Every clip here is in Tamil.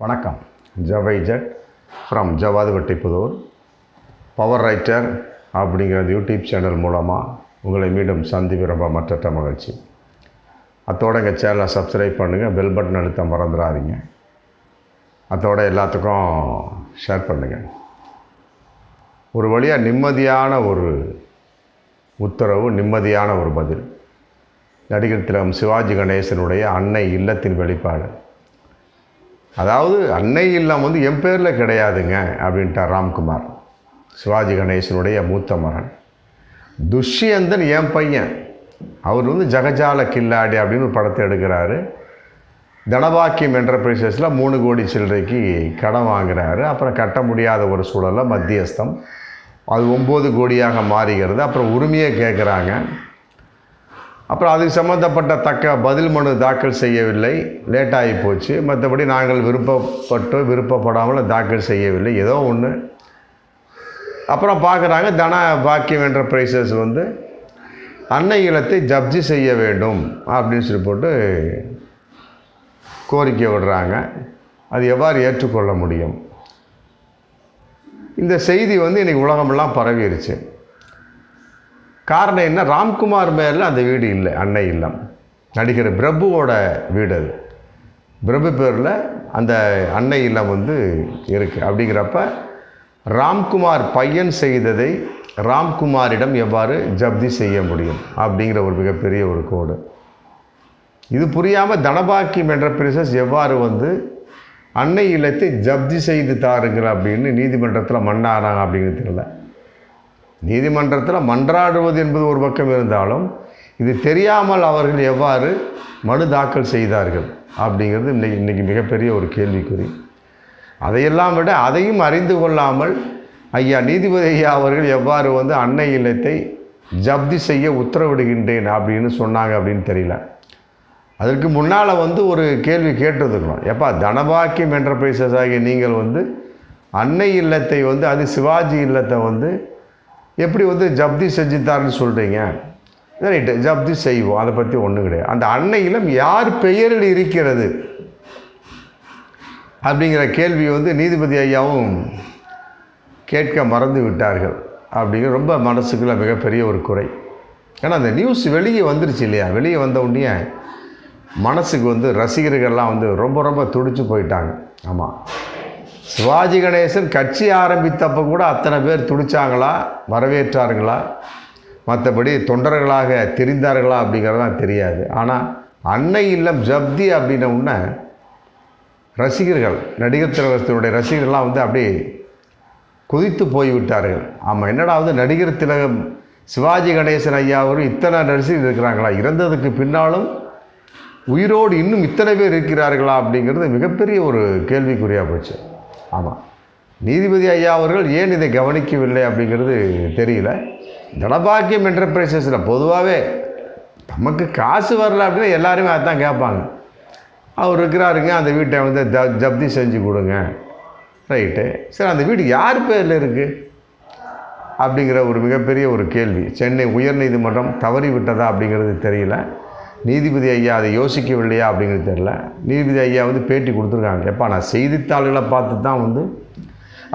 வணக்கம். ஜவைஜட் from Jawadhu Vettipudur power writer அப்படிங்கிற யூடியூப் சேனல் மூலமாக உங்களை மீண்டும் சந்திப்பு ரொம்ப மற்ற மகிழ்ச்சி. அத்தோட எங்கள் சேனலை சப்ஸ்கிரைப் பண்ணுங்கள் பெல் பட்டன் அழுத்த மறந்துடாதீங்க. அத்தோட எல்லாத்துக்கும் ஷேர் பண்ணுங்கள் ஒரு வழியாக நிம்மதியான ஒரு உத்தரவு நிம்மதியான ஒரு பதில். நடிகர் திலகம் சிவாஜி கணேசனுடைய அன்னை இல்லத்தின் வெளிப்பாடு. அதாவது அன்னை இல்லம் வந்து என் பேரில் கிடையாதுங்க அப்படின்ட்டார் ராம்குமார். சிவாஜி கணேசனுடைய மூத்த மகன். துஷ்யந்தன் என் பையன். அவர் வந்து ஜகஜால கில்லாடி அப்படின்னு ஒரு படத்தை எடுக்கிறாரு. தனபாக்கியம் என்டர்பிரைசஸில் மூணு கோடி சில்லறைக்கு கடன் வாங்குகிறாரு அப்புறம் கட்ட முடியாத ஒரு சூழலில் மத்தியஸ்தம். அது ஒம்பது கோடியாக மாறுகிறது. அப்புறம் உரிமையை கேட்குறாங்க அப்புறம் அதுக்கு சம்மந்தப்பட்ட தக்க பதில் மனு தாக்கல் செய்யவில்லை. லேட்டாகி போச்சு. மற்றபடி நாங்கள் விருப்பப்பட்டோ விருப்பப்படாமல் தாக்கல் செய்யவில்லை. ஏதோ ஒன்று அப்புறம் பார்க்குறாங்க தன பாக்கியம் என்டர்பிரைசஸ் வந்து அன்னை இல்லத்தை ஜப்தி செய்ய வேண்டும் அப்படின்னு சொல்லி போட்டு கோரிக்கை விடுறாங்க. அது எவ்வாறு ஏற்றுக்கொள்ள முடியும்? இந்த செய்தி வந்து இன்றைக்கி உலகமெல்லாம் பரவிருச்சு. காரணம் என்ன? ராம்குமார் பேரில் அந்த வீடு இல்லை அன்னை இல்லம். நடிகர் பிரபுவோட வீடு அது. பிரபு பேரில் அந்த அன்னை இல்லம் வந்து இருக்குது அப்படிங்கிறப்ப ராம்குமார் பையன் செய்ததை ராம்குமாரிடம் எவ்வாறு ஜப்தி செய்ய முடியும்? அப்படிங்கிற ஒரு மிகப்பெரிய ஒரு கோடு. இது புரியாமல் தனபாக்கியம் என்ற பிரிசஸ் எவ்வாறு வந்து அன்னை இல்லத்தை ஜப்தி செய்து தாருங்கிற அப்படின்னு நீதிமன்றத்தில் மன்னாராங்க அப்படிங்கிறது தெரியல. நீதிமன்றத்தில் மன்றாடுவது என்பது ஒரு பக்கம் இருந்தாலும் இது தெரியாமல் அவர்கள் எவ்வாறு மனு தாக்கல் செய்தார்கள் அப்படிங்கிறது இன்றைக்கி இன்றைக்கி மிகப்பெரிய ஒரு கேள்விக்குறி. அதையெல்லாம் விட அதையும் அறிந்து கொள்ளாமல் ஐயா நீதிபதி ஐயா அவர்கள் எவ்வாறு வந்து அன்னை இல்லத்தை ஜப்தி செய்ய உத்தரவிடுகின்றேன் அப்படின்னு சொன்னாங்க அப்படின்னு தெரியல. அதற்கு முன்னால் வந்து ஒரு கேள்வி கேட்டிருந்துக்கணும் எப்பா தனபாக்கியம் என்டர்பிரைசஸ் ஆகிய நீங்கள் வந்து அன்னை இல்லத்தை வந்து அது சிவாஜி இல்லத்தை வந்து எப்படி வந்து ஜப்தி செஞ்சுத்தாருன்னு சொல்கிறீங்க ரைட்டு ஜப்தி செய்வோம். அதை பற்றி ஒன்றும் கிடையாது. அந்த அன்னை இல்லம் யார் பெயரில் இருக்கிறது? அப்படிங்கிற கேள்வி வந்து நீதிபதி ஐயாவும் கேட்க மறந்து விட்டார்கள். அப்படிங்கிற ரொம்ப மனசுக்குள்ள மிகப்பெரிய ஒரு குறை. ஏன்னா அந்த நியூஸ் வெளியே வந்துருச்சு இல்லையா? வெளியே வந்த உடனே மனசுக்கு வந்து ரசிகர்கள்லாம் வந்து ரொம்ப ரொம்ப துடிச்சு போயிட்டாங்க. ஆமாம் சிவாஜி கணேசன் கட்சி ஆரம்பித்தப்போ கூட அத்தனை பேர் துடித்தாங்களா வரவேற்றார்களா? மற்றபடி தொண்டர்களாக தெரிந்தார்களா அப்படிங்கிறதான் தெரியாது. ஆனால் அன்னை இல்லம் ஜப்தி அப்படின்ன உடனே ரசிகர்கள் நடிகர் திலகத்தினுடைய ரசிகர்கள்லாம் வந்து அப்படியே குதித்து போய்விட்டார்கள். ஆமாம் என்னடா வந்து நடிகர் திலகம் சிவாஜி கணேசன் ஐயா அவரும் இத்தனை ரசிகர் இருக்கிறாங்களா இறந்ததுக்கு பின்னாலும் உயிரோடு இன்னும் இத்தனை பேர் இருக்கிறார்களா அப்படிங்கிறது மிகப்பெரிய ஒரு கேள்விக்குறியாக போச்சு. ஆமாம் நீதிபதி ஐயா அவர்கள் ஏன் இதை கவனிக்கவில்லை அப்படிங்கிறது தெரியல. தனபாக்கியம் என்டர்பிரைசஸில் பொதுவாகவே நமக்கு காசு வரல அப்படின்னா எல்லாருமே அதான் கேட்பாங்க. அவர் இருக்கிறாருங்க அந்த வீட்டை வந்து ஜ ஜப்தி செஞ்சு கொடுங்க. ரைட்டு. சரி அந்த வீடு யார் பேரில் இருக்குது அப்படிங்கிற ஒரு மிகப்பெரிய ஒரு கேள்வி. சென்னை உயர்நீதிமன்றம் தவறி விட்டதா அப்படிங்கிறது தெரியல. நீதிபதி ஐயா அதை யோசிக்கவில்லையா அப்படிங்கிறது தெரில நீதிபதி ஐயா வந்து பேட்டி கொடுத்துருக்காங்க. எப்பா நான் செய்தித்தாள்களை பார்த்து தான் வந்து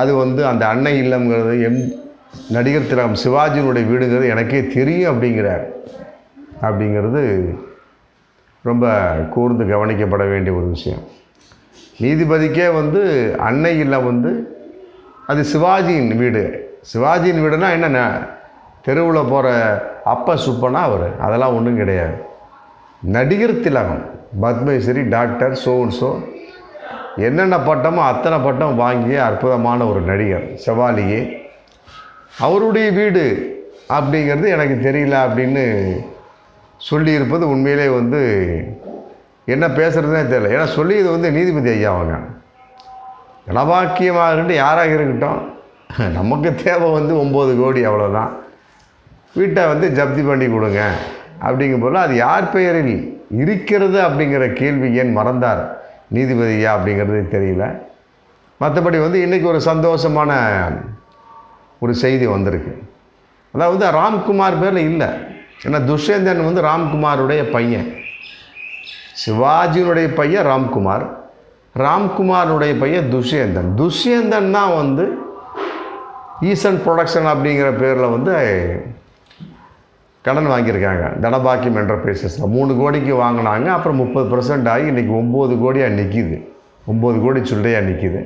அது வந்து அந்த அன்னை இல்லம்ங்கிறது எம் நடிகர் திலகம் சிவாஜியினுடைய வீடுங்கிறது எனக்கே தெரியும் அப்படிங்கிறார். அப்படிங்கிறது ரொம்ப கூர்ந்து கவனிக்கப்பட வேண்டிய ஒரு விஷயம். நீதிபதிக்கே வந்து அன்னை இல்லம் வந்து அது சிவாஜியின் வீடு. சிவாஜியின் வீடுனா என்னென்ன தெருவில் போகிற அப்ப சுப்பனா அவர். அதெல்லாம் ஒன்றும் கிடையாது. நடிகர் திலகம் பத்மேஸ்வரி டாக்டர் சோன்சோ என்னென்ன பட்டமோ அத்தனை பட்டம் வாங்கிய அற்புதமான ஒரு நடிகர் செவாலியே அவருடைய வீடு அப்படிங்கிறது எனக்கு தெரியல அப்படின்னு சொல்லியிருப்பது உண்மையிலே வந்து என்ன பேசுகிறதுனே தெரியல. ஏன்னா சொல்லியது வந்து நீதிபதி ஐயா அவங்க நலவாக்கியமாக இருக்கட்டும் யாராக இருக்கட்டும் நமக்கு தேவை வந்து ஒம்பது கோடி அவ்வளோதான் வீட்டை வந்து ஜப்தி பண்ணி கொடுங்க. அப்படிங்கும் போது அது யார் பெயரில் இருக்கிறது அப்படிங்கிற கேள்வி ஏன் மறந்தார்? நீதிபதியா அப்படிங்கிறது தெரியல. மற்றபடி வந்து இன்றைக்கி ஒரு சந்தோஷமான ஒரு செய்தி வந்திருக்கு. அதாவது ராம்குமார் பேரில் இல்லை. ஏன்னா துஷ்யந்தன் வந்து ராம்குமாருடைய பையன். சிவாஜியினுடைய பையன் ராம்குமார். ராம்குமாருடைய பையன் துஷ்யந்தன். துஷ்யந்தன் தான் வந்து ஈசன் ப்ரொடக்ஷன் அப்படிங்கிற பேரில் வந்து கடன் வாங்கியிருக்காங்க. தனபாக்கியம் என்டர்பிரைசஸில் மூணு கோடிக்கு வாங்கினாங்க அப்புறம் முப்பது பர்சன்ட் ஆகி இன்றைக்கி ஒம்பது கோடியாக நிற்கிது ஒம்பது கோடி சில்லறையாக நிற்கிது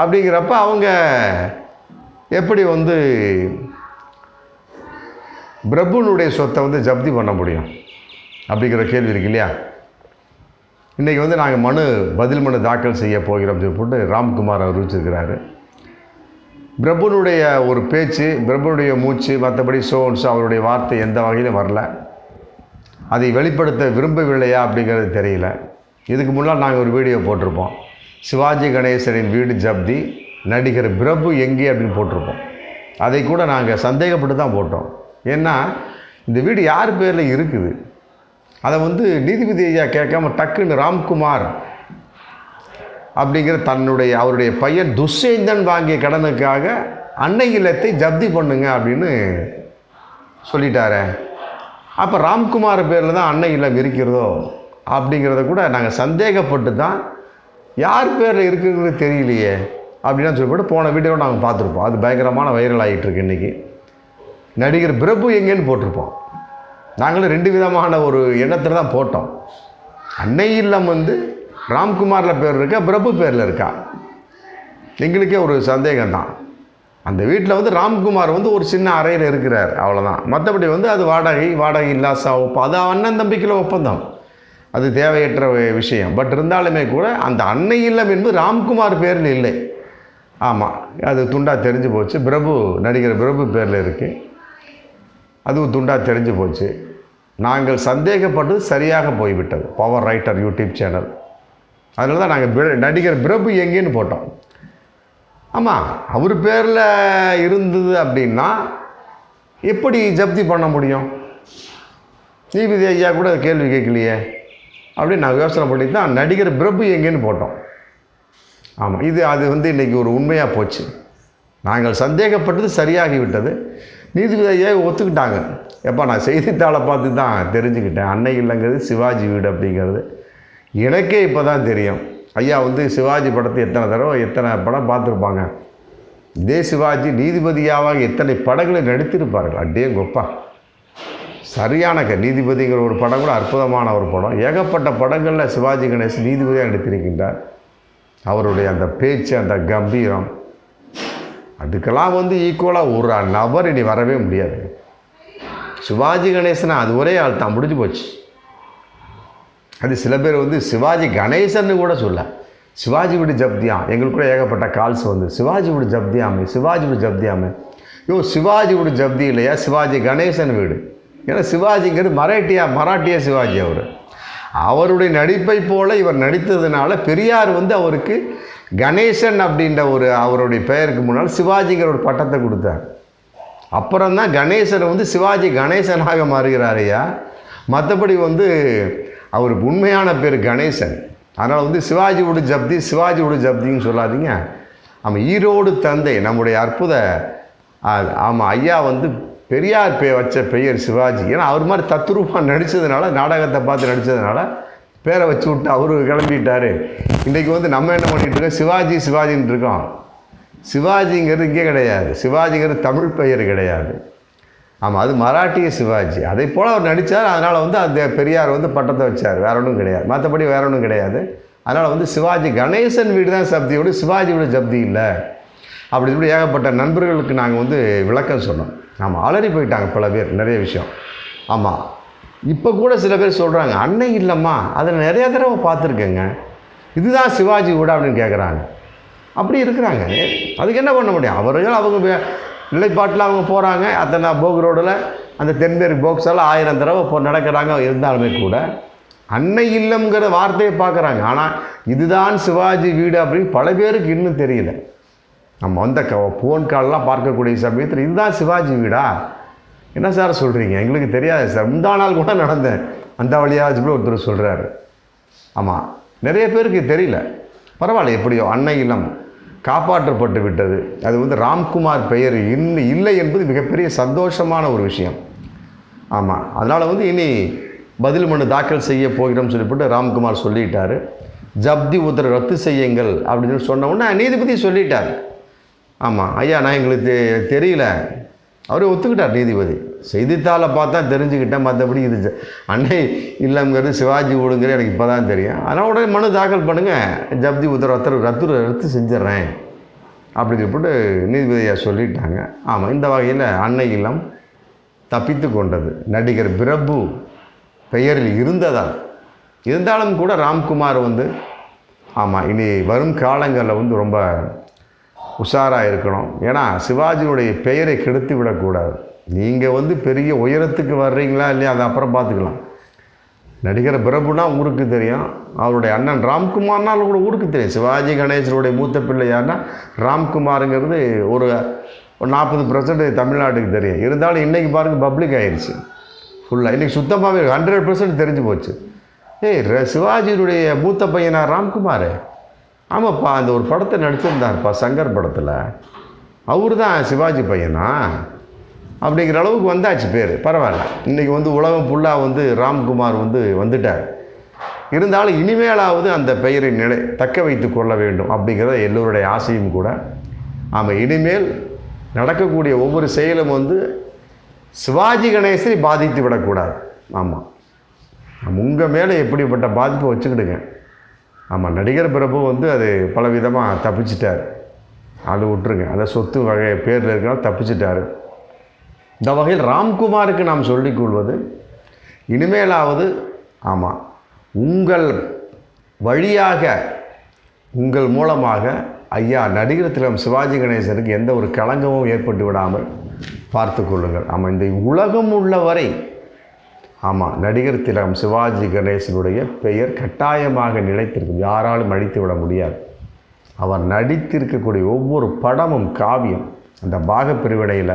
அப்படிங்கிறப்ப அவங்க எப்படி வந்து பிரபுனுடைய சொத்தை வந்து ஜப்தி பண்ண முடியும்? அப்படிங்கிற கேள்வி இருக்கு இல்லையா? இன்றைக்கி வந்து நாங்கள் மனு பதில் மனு தாக்கல் செய்ய போகிறோம் சொல்லி போட்டு ராம்குமார் அறிவிச்சிருக்கிறாரு பிரபுனுடைய ஒரு பேச்சு பிரபுனுடைய மூச்சு மற்றபடி சோன்ஸ் அவருடைய வார்த்தை எந்த வகையிலும் வரல. அதை வெளிப்படுத்த விரும்பவில்லையா அப்படிங்கிறது தெரியல. இதுக்கு முன்னால் நாங்கள் ஒரு வீடியோ போட்டிருப்போம். சிவாஜி கணேசனின் வீடு ஜப்தி நடிகர் பிரபு எங்கே அப்படின்னு போட்டிருப்போம். அதை கூட நாங்கள் சந்தேகப்பட்டு தான் போட்டோம். ஏன்னா இந்த வீடு யார் பேரில் இருக்குது? அதை வந்து நீதிபதி ஐயா கேட்காம டக்குன்னு ராம்குமார் அப்படிங்கிற தன்னுடைய அவருடைய பையன் துஷ்யந்தன் வாங்கிய கடனுக்காக அன்னை இல்லத்தை ஜப்தி பண்ணுங்க அப்படின்னு சொல்லிட்டாரே. அப்போ ராம்குமார் பேரில் தான் அன்னை இல்லம் இருக்கிறதோ அப்படிங்கிறத கூட நாங்கள் சந்தேகப்பட்டு தான் யார் பேரில் இருக்குங்கிறது தெரியலையே அப்படின்னு சொல்லிவிட்டு போன வீடியோ நாங்கள் பார்த்துருப்போம். அது பயங்கரமான வைரல் ஆகிட்டு இருக்கு இன்றைக்கி நடிகர் பிரபு எங்கேன்னு போட்டிருப்போம். நாங்களும் ரெண்டு விதமான ஒரு எண்ணத்தில் தான் போட்டோம். அன்னை இல்லம் வந்து ராம்குமாரில் பேர் இருக்கா பிரபு பேரில் இருக்கா? எங்களுக்கே ஒரு சந்தேகம் தான் அந்த வீட்டில் வந்து ராம்குமார் வந்து ஒரு சின்ன அறையில் இருக்கிறார் அவ்வளோதான் மற்றபடி வந்து அது வாடகை வாடகை இல்லாசா ஒப்பம் அது அண்ணன் தம்பிக்குள்ள ஒப்பந்தம். அது தேவையற்ற விஷயம். பட் இருந்தாலுமே கூட அந்த அன்னை இல்லம் என்பது ராம்குமார் பேரில் இல்லை. ஆமாம் அது துண்டாக தெரிஞ்சு போச்சு. பிரபு நடிகர் பிரபு பேரில் இருக்குது அதுவும் துண்டாக தெரிஞ்சு போச்சு. நாங்கள் சந்தேகப்பட்டது சரியாக போய்விட்டது. பவர் ரைட்டர் யூடியூப் சேனல் அதனால தான் நாங்கள் நடிகர் பிரபு எங்கேன்னு போட்டோம். ஆமாம் அவர் பேரில் இருந்தது அப்படின்னா எப்படி ஜப்தி பண்ண முடியும்? நீதிபதி ஐயா கூட கேள்வி கேட்கலையே. அப்படின்னு நான் யோசனை பண்ணி தான் நடிகர் பிரபு எங்கேன்னு போட்டோம். ஆமாம் இது அது வந்து இன்றைக்கி ஒரு உண்மையாக போச்சு. நாங்கள் சந்தேகப்பட்டது சரியாகிவிட்டது. நீதிபதி ஐயா ஒத்துக்கிட்டாங்க. எப்போ நான் செய்தித்தாளை பார்த்து தான் தெரிஞ்சுக்கிட்டேன். அன்னை இல்லைங்கிறது சிவாஜி வீடு அப்படிங்கிறது. எனக்கே இப்போ தான் தெரியும். ஐயா வந்து சிவாஜி படத்தை எத்தனை தடவை எத்தனை படம் பார்த்துருப்பாங்க? இதே சிவாஜி நீதிபதியாக எத்தனை படங்களை நடித்திருப்பார்கள்? அப்படியே கொப்பா. சரியான க நீதிபதிங்கிற ஒரு படம் கூட அற்புதமான ஒரு படம். ஏகப்பட்ட படங்களில் சிவாஜி கணேசன் நீதிபதியாக நடித்திருக்கின்றார். அவருடைய அந்த பேச்சு அந்த கம்பீரம். அதுக்கெல்லாம் வந்து ஈக்குவலாக ஒரு நபர் இனி வரவே முடியாது. சிவாஜி கணேசனை அது ஒரே ஆள் தான் முடிஞ்சு போச்சு. அது சில பேர் வந்து சிவாஜி கணேசன்னு கூட சொல்ல. சிவாஜி வீடு ஜப்தியாம். எங்களுக்கு கூட ஏகப்பட்ட கால்ஸ் வந்து. சிவாஜி வீடு ஜப்தியாமே சிவாஜி வீடு ஜப்தியாமே. யோ சிவாஜி விட ஜப்தி இல்லையா? சிவாஜி கணேசன் வீடு. ஏன்னா சிவாஜிங்கிறது மராட்டியா மராட்டிய சிவாஜி அவர். அவருடைய நடிப்பை போல இவர் நடித்ததுனால பெரியார் வந்து அவருக்கு கணேசன் அப்படின்ற ஒரு அவருடைய பெயருக்கு முன்னால் சிவாஜிங்கிற ஒரு பட்டத்தை கொடுத்தார். அப்புறம் தான் கணேசன் வந்து சிவாஜி கணேசனாக மாறுகிறார் ஐயா மற்றபடி வந்து அவருக்கு உண்மையான பேர் கணேசன். அதனால் வந்து சிவாஜி ஜப்தி சிவாஜி ஜப்தின்னு சொல்லாதீங்க. ஆமாம் ஈரோடு தந்தை நம்முடைய அற்புத ஆமாம் ஐயா வந்து பெரியார் பே வச்ச பெயர் சிவாஜி. ஏன்னா அவர் மாதிரி தத்ரூபமாக நடித்ததுனால நாடகத்தை பார்த்து நடித்ததுனால பேரை வச்சு விட்டு அவரு கிளம்பிட்டார். இன்றைக்கி வந்து நம்ம என்ன பண்ணிகிட்டு இருக்கோம்? சிவாஜி சிவாஜின்னு இருக்கோம். சிவாஜிங்கிறது இங்கே கிடையாது. சிவாஜிங்கிறது தமிழ் பெயர் கிடையாது. ஆமாம் அது மராட்டிய சிவாஜி. அதை போல் அவர் நடித்தார் அதனால் வந்து அந்த பெரியார் வந்து பட்டத்தை வச்சார். வேற ஒன்றும் கிடையாது. மற்றபடி வேற ஒன்றும் கிடையாது. அதனால் வந்து சிவாஜி கணேசன் வீடு தான் சப்தியோடு சிவாஜி வீடு ஜப்தி இல்லை. அப்படி இப்படி ஏகப்பட்ட நண்பர்களுக்கு நாங்கள் வந்து விளக்கம் சொன்னோம். ஆமாம் அலறி போயிட்டாங்க பல பேர் நிறைய விஷயம். ஆமாம் இப்போ கூட சில பேர் சொல்கிறாங்க அன்னை இல்லைம்மா அதில் நிறைய தடவை பார்த்துருக்கேங்க. இதுதான் சிவாஜி கூட அப்படின்னு கேட்குறாங்க அப்படி இருக்கிறாங்க. அதுக்கு என்ன பண்ண முடியும்? அவர்கள் அவங்க நிலைப்பாட்டில் அவங்க போகிறாங்க அத்தனை போக் ரோடில் அந்த தென்பேரி போக்ஸால் ஆயிரம் தடவை இப்போ நடக்கிறாங்க இருந்தாலுமே கூட அன்னை இல்லம்ங்கிற வார்த்தையை பார்க்குறாங்க. ஆனால் இதுதான் சிவாஜி வீடு அப்படின்னு பல பேருக்கு இன்னும் தெரியல. நம்ம வந்த க ஃபோன் கால்லாம் பார்க்கக்கூடிய சமயத்தில் இதுதான் சிவாஜி வீடா? என்ன சார் சொல்கிறீங்க எங்களுக்கு தெரியாது சார். முந்தா நாள் கூட நடந்தேன். அந்த வழியாக ஒருத்தர் சொல்கிறாரு ஆமாம் நிறைய பேருக்கு தெரியல. பரவாயில்ல எப்படியோ அன்னை இல்லம். காப்பாற்றப்பட்டு விட்டது. அது வந்து ராம்குமார் பெயர் இன்னும் இல்லை என்பது மிகப்பெரிய சந்தோஷமான ஒரு விஷயம். ஆமாம் அதனால் வந்து இனி பதில் மனு தாக்கல் செய்ய போகிறோம்னு சொல்லிவிட்டு ராம்குமார் சொல்லிட்டார். ஜப்தி உத்தரவு ரத்து செய்யுங்கள் அப்படின்னு சொன்ன உடனே நீதிபதி சொல்லிட்டார். ஆமாம் ஐயா நான் எங்களுக்கு தெ- தெரியல. அவரே ஒத்துக்கிட்டார் நீதிபதி. செய்தித்தாளை பார்த்தா தெரிஞ்சுக்கிட்டேன் மற்றபடி இது அன்னை இல்லங்கிறது சிவாஜி வீடுங்கிறது எனக்கு இப்போ தான் தெரியும். அதனால் உடனே மனு தாக்கல் பண்ணுங்கள் ஜப்தி உத்தரவு ரத்து ரத்து ரத்து செஞ்சிட்றேன். அப்படின்னு சொல்லிட்டு நீதிபதியாக சொல்லிட்டாங்க. ஆமாம் இந்த வகையில் அன்னை இல்லம் தப்பித்து கொண்டது. நடிகர் பிரபு பெயரில் இருந்ததால். இருந்தாலும் கூட ராம்குமார் வந்து ஆமாம் இனி வரும் காலங்களில் வந்து ரொம்ப உஷாராக இருக்கணும். ஏன்னா சிவாஜியுடைய பெயரை கெடுத்து விடக்கூடாது நீங்கள் வந்து பெரிய உயரத்துக்கு வர்றீங்களா இல்லையா அதை அப்புறம் பார்த்துக்கலாம். நடிகர் பிரபுனா ஊருக்கு தெரியும். அவருடைய அண்ணன் ராம்குமார்னாலும் கூட ஊருக்கு தெரியும். சிவாஜி கணேசனுடைய மூத்த பிள்ளை யாருன்னா ராம்குமாருங்கிறது ஒரு நாற்பது பர்சன்ட் தமிழ்நாட்டுக்கு தெரியும். இருந்தாலும் இன்றைக்கி பாருங்கள் பப்ளிக் ஆயிடுச்சு ஃபுல்லாக இன்றைக்கி சுத்தமாகவே ஹண்ட்ரட் பர்சன்ட் தெரிஞ்சு போச்சு. ஏய் ர- சிவாஜியினுடைய மூத்த பையனா ராம்குமார்? ஆமாப்பா அந்த ஒரு படத்தை நடிச்சிருந்தாருப்பா சங்கர் படத்தில். அவர் தான் சிவாஜி பையனா? அப்படிங்கிற அளவுக்கு வந்தாச்சு பேர். பரவாயில்ல. இன்றைக்கி வந்து உலகம் ஃபுல்லாக வந்து ராம்குமார் வந்து வந்துட்டார். இருந்தாலும் இனிமேலாவது அந்த பெயரை நிலை தக்க வைத்து கொள்ள வேண்டும் அப்படிங்கிறத எல்லோருடைய ஆசையும் கூட. ஆமாம் இனிமேல் நடக்கக்கூடிய ஒவ்வொரு செயலும் வந்து சிவாஜி கணேசனை பாதித்து விடக்கூடாது. ஆமாம் உங்கள் மேலே எப்படிப்பட்ட பாதிப்பை வச்சுக்கிடுங்க. ஆமாம் நடிகர் பிரபு வந்து அது பல விதமாக தப்பிச்சிட்டார். அது விட்டுருங்க. அந்த சொத்து வகை பேரில் இருக்கனால தப்பிச்சிட்டாரு. இந்த வகையில் ராம்குமாருக்கு நாம் சொல்லிக் கொள்வது இனிமேலாவது ஆமாம் உங்கள் வழியாக உங்கள் மூலமாக ஐயா நடிகர் திலம் சிவாஜி கணேசனுக்கு எந்த ஒரு களங்கமும் ஏற்பட்டு விடாமல் பார்த்து கொள்ளுங்கள். ஆமாம் இந்த உலகம் உள்ளவரை ஆமாம் நடிகர் திலகம் சிவாஜி கணேசனுடைய பெயர் கட்டாயமாக நிலைத்திருக்கும். யாராலும் அழித்து விட முடியாது. அவர் நடித்திருக்கக்கூடிய ஒவ்வொரு படமும் காவியம் அந்த பாகப்பிரிவினையில்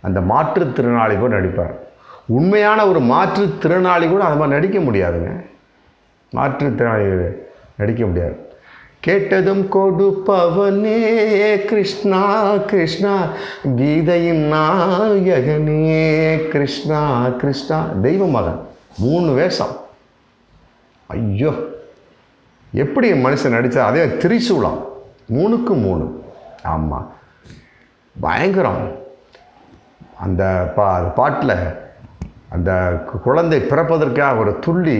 அந்த மாற்றுத்திறனாளி கூட நடிப்பார். உண்மையான ஒரு மாற்றுத்திறனாளி கூட அது மாதிரி நடிக்க முடியாதுங்க. மாற்றுத்திறனாளி நடிக்க முடியாது. கேட்டதும் கொடுப்பவனே கிருஷ்ணா கிருஷ்ணா கீதையின் நாயகனே கிருஷ்ணா கிருஷ்ணா. தெய்வ மகன் மூணு வேஷம். ஐயோ எப்படி மனுஷன் நடித்தா அதே திரிசூலம் மூணுக்கு மூணு. ஆமாம் பயங்கரம். அந்த பா பாட்டில் அந்த குழந்தை பிறப்பதற்காக ஒரு துள்ளி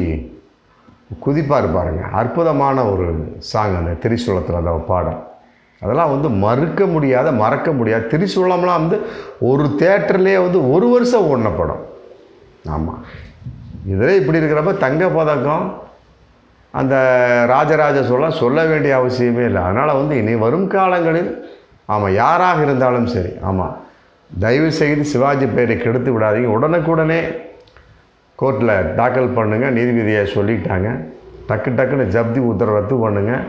குதிப்பார் பாருங்க. அற்புதமான ஒரு சாங் அந்த திரிசூலத்தில் அந்த பாடம் அதெல்லாம் வந்து மறுக்க முடியாத மறக்க முடியாத திரிசூலம்லாம் வந்து ஒரு தேட்டர்லேயே வந்து ஒரு வருஷம் ஓடின படம். ஆமாம் இதில் இப்படி இருக்கிறப்ப தங்க பதக்கம் அந்த ராஜராஜ சோழன் சொல்ல வேண்டிய அவசியமே இல்லை. அதனால் வந்து இனி வரும் காலங்களில் ஆமாம் யாராக இருந்தாலும் சரி ஆமாம் தயவு செய்து சிவாஜி பெயரை கெடுத்து விடாதீங்க. உடனுக்குடனே கோர்ட்டில் தாக்கல் பண்ணுங்கள் நீதிபதியை சொல்லிட்டாங்க. டக்கு டக்குன்னு ஜப்தி உத்தரவு ரத்து பண்ணுங்கள்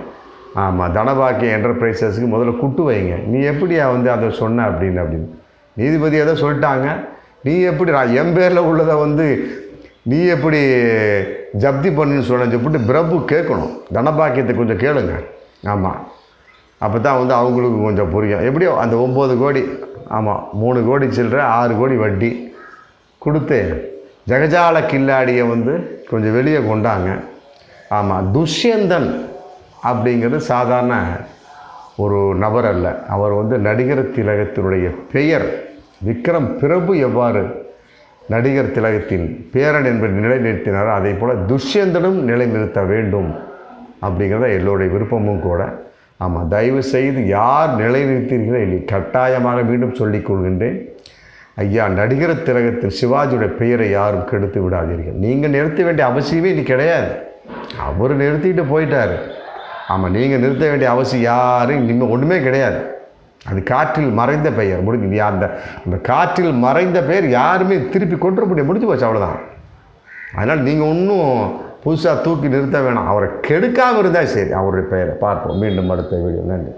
ஆமாம் தனபாக்கிய என்டர்பிரைசஸ்க்கு முதல்ல குட்டு வைங்க. நீ எப்படியா வந்து அதை சொன்ன அப்படின்னு அப்படின்னு. நீதிபதி எதை சொல்லிட்டாங்க. நீ எப்படி நான் என் பேரில் உள்ளதை வந்து நீ எப்படி ஜப்தி பண்ணுன்னு சொன்ன சொல்லிட்டு பிரபு கேட்கணும். தனபாக்கியத்தை கொஞ்சம் கேளுங்க. ஆமாம் அப்போ தான் வந்து அவங்களுக்கு கொஞ்சம் புரியும். எப்படியோ அந்த ஒம்பது கோடி ஆமாம் மூணு கோடி சில்லற ஆறு கோடி வட்டி. கொடுத்து ஜெகஜால கில்லாடியை வந்து கொஞ்சம் வெளியே கொண்டாங்க. ஆமாம் துஷ்யந்தன் அப்படிங்கிறது சாதாரண ஒரு நபர் அல்ல. அவர் வந்து நடிகர் திலகத்தினுடைய பெயர் விக்ரம் பிரபு எவ்வாறு நடிகர் திலகத்தின் பேரன் என்பதை நிலைநிறுத்தினாரோ அதே போல் துஷ்யந்தனும் நிலைநிறுத்த வேண்டும் அப்படிங்கிறத எல்லோருடைய விருப்பமும் கூட. ஆமாம் தயவு செய்து யார் நிலைநிறுத்தீர்களோ இல்லை கட்டாயமாக மீண்டும் சொல்லிக் கொள்கின்றேன். ஐயா நடிகர் திலகத்தில் சிவாஜியுடைய பெயரை யாரும் கெடுத்து விடாதீர்கள். நீங்கள் நிறுத்த வேண்டிய அவசியமே இனி கிடையாது. அவர் நிறுத்திட்டு போயிட்டார். ஆமாம் நீங்கள் நிறுத்த வேண்டிய அவசியம் யாரும் இனிமேல் ஒன்றுமே கிடையாது. அது காற்றில் மறைந்த பெயர். முடிஞ்சு நீ அந்த அந்த காற்றில் மறைந்த பெயர் யாருமே திருப்பி கொண்டு முடிய முடிஞ்சு போச்சு அவ்வளோதான் அதனால் நீங்கள் ஒன்றும் புதுசாக தூக்கி நிறுத்த வேணாம். அவரை கெடுக்காமல் இருந்தால் சரி. அவருடைய பெயரை பார்ப்போம். மீண்டும் அடுத்த வீடியோ நன்றி.